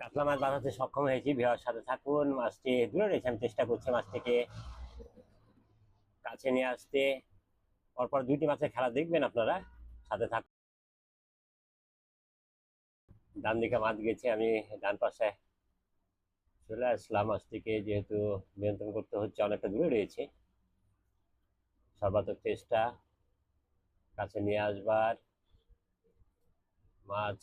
কাতলা মাছ বাঁধাতে সক্ষম হয়েছি বিহার সাথে থাকুন, মাছটি দূরে রেখে আমি চেষ্টা করছি মাছটিকে কাছে নিয়ে আসতে। পরপর দুইটি মাছের খেলা দেখবেন আপনারা, সাথে থাক ডান দিকে মাছ গেছে, আমি ডান পাশে চলে আসলাম, মাছটিকে যেহেতু নিয়ন্ত্রণ করতে হচ্ছে, অনেকটা দূরে রয়েছে। সর্বাত্মক চেষ্টা, কাছে নিয়ে আসবার। মাছ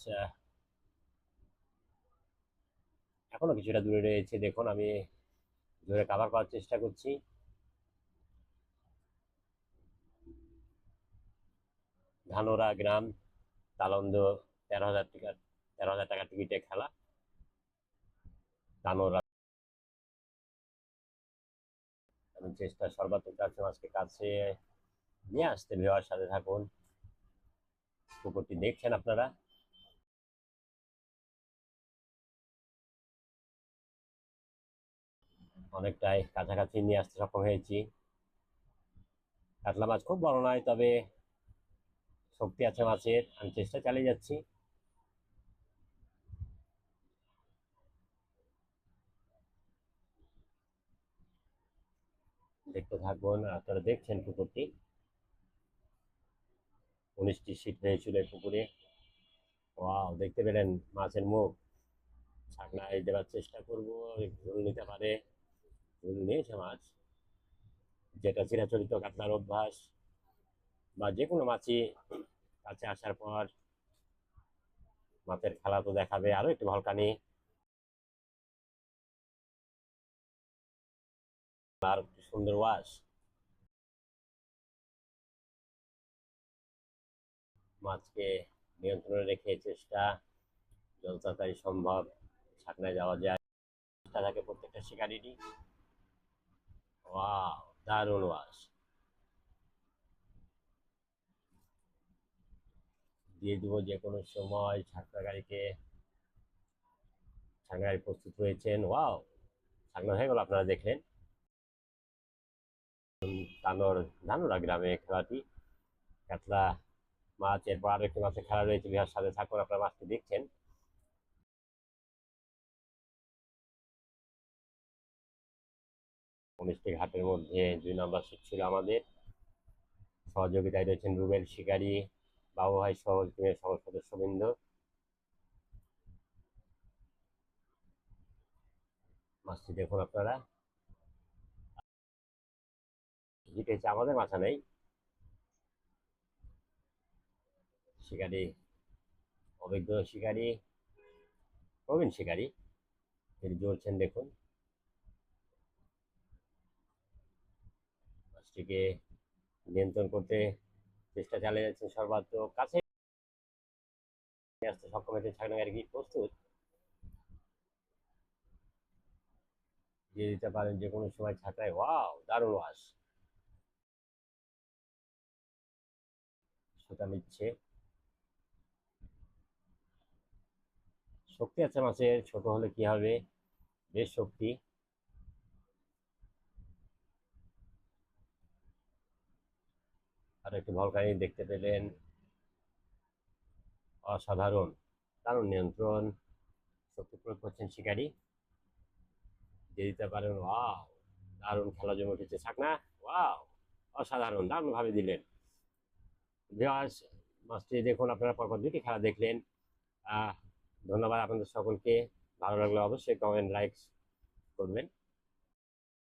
এখনও কিছুটা দূরে রয়েছে। দেখুন, আমি ধরে কাভার করার চেষ্টা করছি। ধানোরা গ্রাম, তালন্দ, তেরো হাজার টাকা, তেরো হাজার টাকা টিকিটে খেলা। ধানোরা আমি চেষ্টা, সর্বাত্মক কাছে মাছকে কাছে নিয়ে আসতে। ভিওয়ার সাথে থাকুন। পুকুরটি দেখছেন আপনারা। অনেকটাই কাছাকাছি নিয়ে আসতে সক্ষম হয়েছি। কাতলা মাছ খুব বড় নয়, তবে শক্তি আছে মাছের। আমি চেষ্টা চালিয়ে যাচ্ছি। দেখতে থাকুন, আপনারা দেখছেন পুকুরটি। উনিশটি সিট হয়েছিল এই পুকুরে। ওয়াও, দেখতে পেলেন মাছের মুখ। ছাকনায় দেওয়ার চেষ্টা করব নিতে পারে। মাছ। যেটা চিরাচরিত কাতলার অভ্যাস বা যে কোনো মাছই কাছে আসার পর মাছের খেলা তো দেখাবে আরও একটু ভলকানি আর একটু সুন্দর ওয়াশ। মাছকে নিয়ন্ত্রণে রেখে চেষ্টা যত তাড়াতাড়ি সম্ভব ছাকনায় যাওয়া যায়। থাকে প্রত্যেকটা শিকারিরই। ওয়াও দারুণ ওয়াশ দিয়ে দিব যে কোনো সময় ছাকনা গাড়িকে ছাকনা প্রস্তুত হয়েছেন ওয়াও ছাকনা হয়ে গেল আপনারা দেখলেন। তানোর ধানুরা গ্রামে খেলাটি কাতলা মাছ, এরপর আরও একটি মাছের খেলা রয়েছে বিহার সাথে। থাকুন আপনারা মাছটি দেখছেন। উনিশটি ঘাটের মধ্যে দুই নম্বর সিট ছিল আমাদের। সহযোগিতায় রয়েছেন রুবেল শিকারী, বাবু ভাই সহ টিমের সহ সদস্যবৃন্দ। মাছটি দেখুন আপনারা। জিতেছে আমাদের, মাথা নেই। শিকারী, অভিজ্ঞ শিকারী, প্রবীণ শিকারী। তিনি জ্বলছেন দেখুন। মাছটিকে নিয়ন্ত্রণ করতে চেষ্টা চালিয়ে যাচ্ছেন সর্বাত্মক কাছে। আসতে সক্ষম হয়েছে ছাগনা গাড়ি কি প্রস্তুত? দিয়ে দিতে পারেন যে কোনো সময় ছাকরায় ওয়াও, দারুণ ওয়াশ। সেটা নিচ্ছে। শক্তি আছে মাছের, ছোট হলে কি হবে? বেশ শক্তি। আর একটু ভলকানি দেখতে পেলেন। অসাধারণ, দারুণ নিয়ন্ত্রণ, শক্তি প্রয়োগ করছেন শিকারী। দিয়ে দিতে পারেন, ওয়াও, দারুণ খেলা জমে উঠেছে ছাকনা, ওয়াও, অসাধারণ, দারুণভাবে দিলেন। ভিউয়ার্স মাছটি দেখুন, আপনারা পরপর দুটি খেলা দেখলেন। ধন্যবাদ আপনাদের সকলকে, ভালো লাগলে অবশ্যই কমেন্ট লাইক করবেন।